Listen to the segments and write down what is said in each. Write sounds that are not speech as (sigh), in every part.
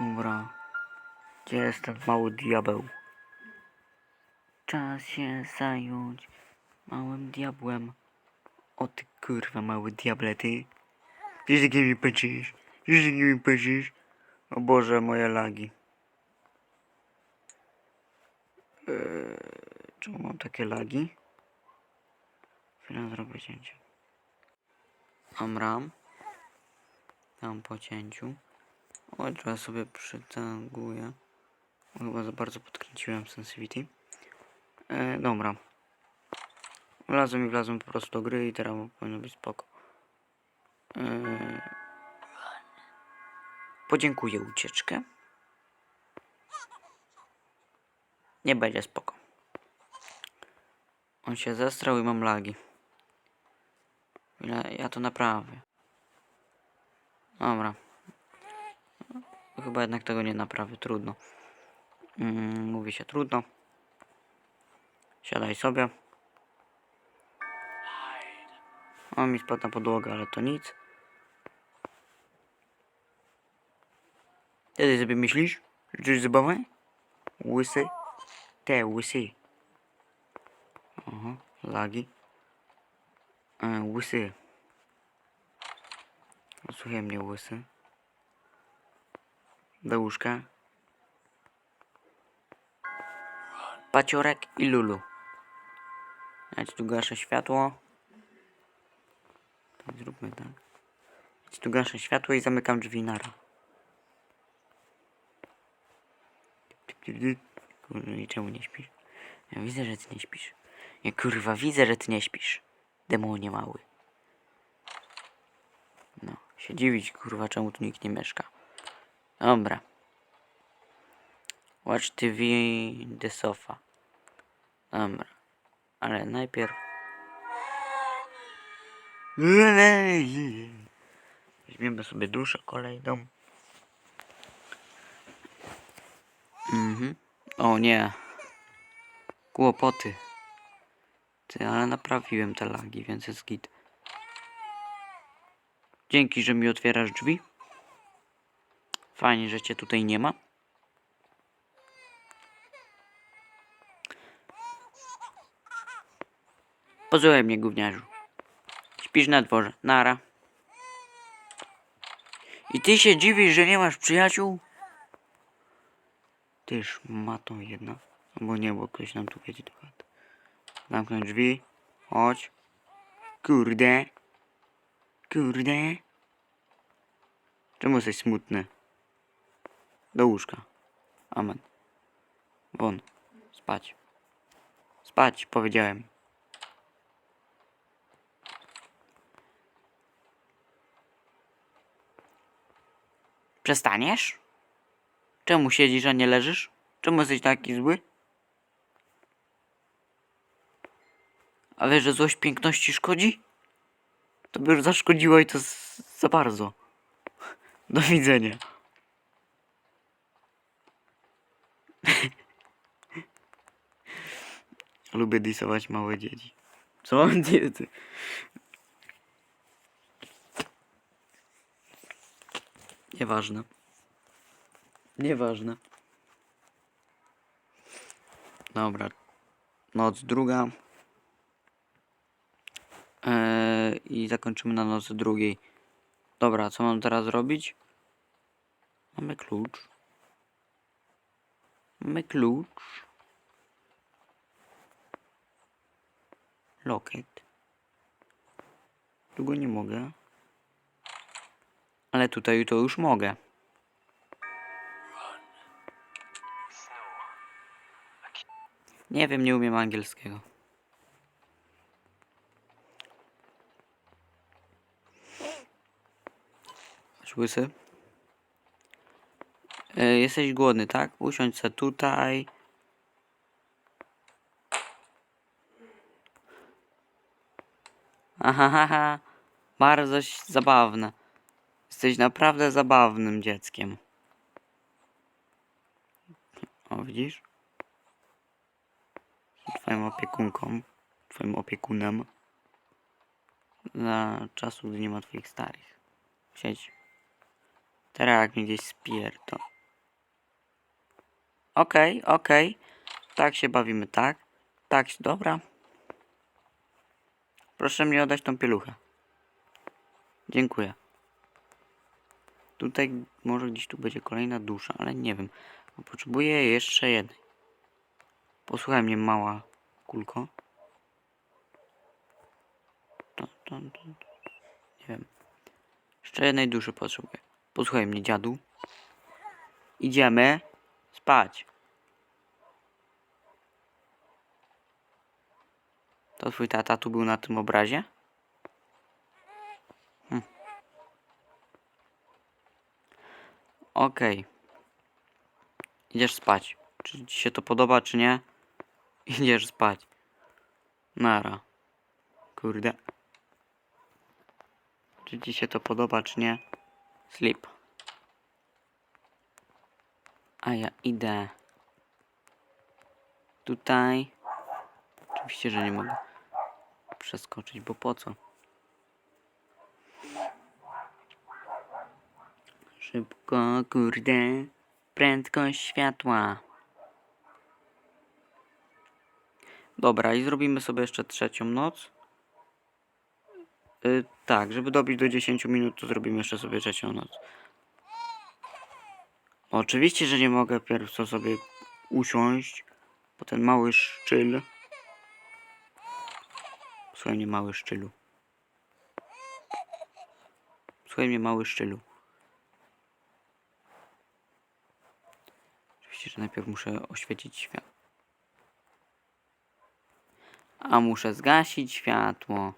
Dobra. Gdzie jest ten mały diabeł? Czas się zająć małym diabłem. O ty kurwa mały diablety. Wiesz jakie mi patrzysz? Wiesz jakie mi patrzysz? O Boże, moje lagi. Eee, czemu mam takie lagi? Chwilę zrobię cięcie. Mam ram. Tam po cięciu. Teraz sobie przytanguję. Chyba za bardzo podkręciłem sensitivity. E, dobra. Wlazłem i wlazłem po prostu do gry i teraz powinno być spoko. E, podziękuję ucieczkę. Nie będzie spoko. On się zestrał i mam lagi. Ja to naprawię. Dobra. Chyba jednak tego nie naprawię, trudno. Mm, mówi się trudno. Siadaj sobie. O, mi spadł na podłogę, ale to nic. Ty sobie myślisz? jest zabawę? Łysy? Te, łysy. Aha, lagi. E, łysy. Słuchaj mnie, łysy. Do łóżka. Paciorek i Lulu. Ci tu gaszę światło. Tak, zróbmy tak. Ci tu gaszę światło i zamykam drzwi nara. I czemu nie śpisz? Ja widzę, że ty nie śpisz. Ja kurwa, widzę, że ty nie śpisz. Demonie mały. No, się dziwić, kurwa, czemu tu nikt nie mieszka. Dobra. Watch TV the sofa. Dobra. Ale najpierw... Weźmiemy sobie duszę kolejną. Mhm. O nie. Kłopoty. Ty, ale naprawiłem te lagi, więc jest git. Dzięki, że mi otwierasz drzwi. Fajnie, że cię tutaj nie ma. Posłuchaj mnie, gówniarzu. Śpisz na dworze. Nara. I ty się dziwisz, że nie masz przyjaciół? Tyż matą jedna. Albo nie, bo ktoś nam tu wiedzie do chaty. Zamknąć drzwi. Chodź. Kurde. Kurde. Czemu jesteś smutny? Do łóżka. Amen. Won. Spać. Spać, powiedziałem. Przestaniesz? Czemu siedzisz, a nie leżysz? Czemu jesteś taki zły? A wiesz, że złość piękności szkodzi? To by już zaszkodziło i to za bardzo. Do widzenia. (laughs) Lubię disować małe dzieci. Co? (laughs) Ty. Nieważne. Nieważne. Dobra. Noc druga. Eee, I zakończymy na nocy drugiej. Dobra, co mam teraz robić? Mamy klucz. Mamy klucz. Loket. Tu go nie mogę. Ale tutaj to już mogę. Nie wiem, nie umiem angielskiego. Chodź, łysy. E, jesteś głodny, tak? Usiądź se tutaj. Ahahaha. Bardzo zabawne. Jesteś naprawdę zabawnym dzieckiem. O, widzisz? Twoją opiekunką. Twoim opiekunem. Dla czasu, gdy nie ma twoich starych. Siedź. Teraz jak gdzieś spier, to Okej, okej. Tak się bawimy, tak? Tak, dobra. Proszę mi oddać tą pieluchę. Dziękuję. Tutaj może gdzieś tu będzie kolejna dusza, ale nie wiem. Potrzebuję jeszcze jednej. Posłuchaj mnie, mała kulko. Nie wiem. Jeszcze jednej duszy potrzebuję. Posłuchaj mnie, dziadu. Idziemy spać. To twój tata tu był na tym obrazie? Hm. Okej. Idziesz spać. Czy ci się to podoba, czy nie? Idziesz spać. Nara. Kurde. Czy ci się to podoba, czy nie? Sleep. A ja idę. Tutaj. Oczywiście, że nie mogę przeskoczyć, bo po co? Szybko, kurde. Prędkość światła. Dobra, i zrobimy sobie jeszcze trzecią noc. Y, tak, żeby dobić do 10 minut, to zrobimy jeszcze sobie trzecią noc. Oczywiście, że nie mogę pierw co sobie usiąść po ten mały szczyl. Słuchaj mnie, mały szczylu. Słuchaj mnie, mały szczylu. Oczywiście, że najpierw muszę oświecić świat. A muszę zgasić światło.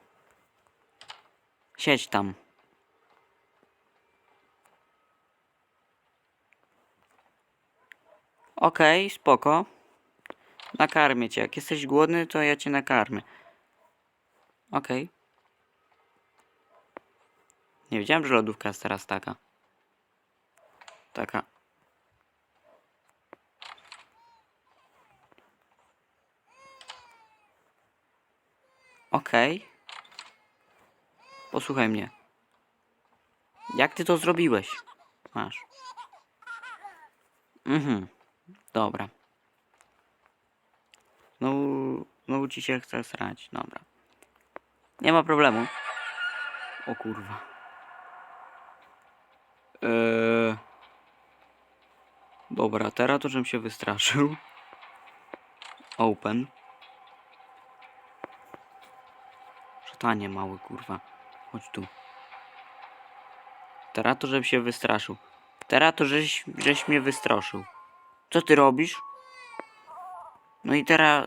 Siedź tam. Okej, spoko. Nakarmię cię. Jak jesteś głodny, to ja cię nakarmię. Okej. Nie wiedziałem, że lodówka jest teraz taka. Taka. Okej. Posłuchaj mnie. Jak ty to zrobiłeś? Masz. Mhm. Dobra. Znowu, znowu ci się chce srać. Dobra. Nie ma problemu. O kurwa. Eee... Dobra, teraz to żebym się wystraszył. Open. Szatanie mały, kurwa. Chodź tu. Teraz to żebym się wystraszył. Teraz to żeś, żeś mnie wystraszył. Co ty robisz? No i teraz...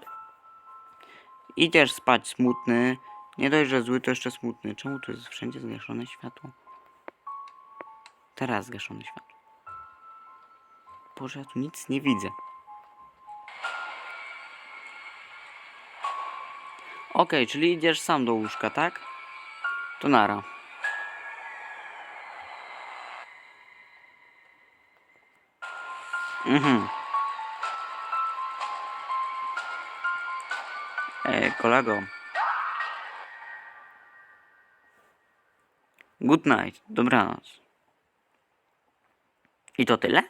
Idziesz spać smutny. Nie dość, że zły, to jeszcze smutny. Czemu tu jest wszędzie zgaszone światło? Teraz zgaszone światło. Boże, ja tu nic nie widzę. Okej, czyli idziesz sam do łóżka, tak? To nara. Mhm. Ej, kolego. Good night. Dobranoc. I to tyle?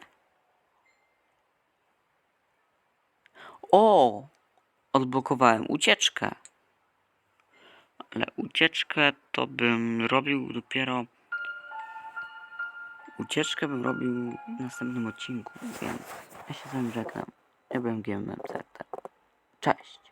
O! Odblokowałem ucieczkę. Ale ucieczkę to bym robił dopiero. Ucieczkę bym robił w następnym odcinku, więc ja się z wami żegnam. Ja byłem GMMZ. Cześć.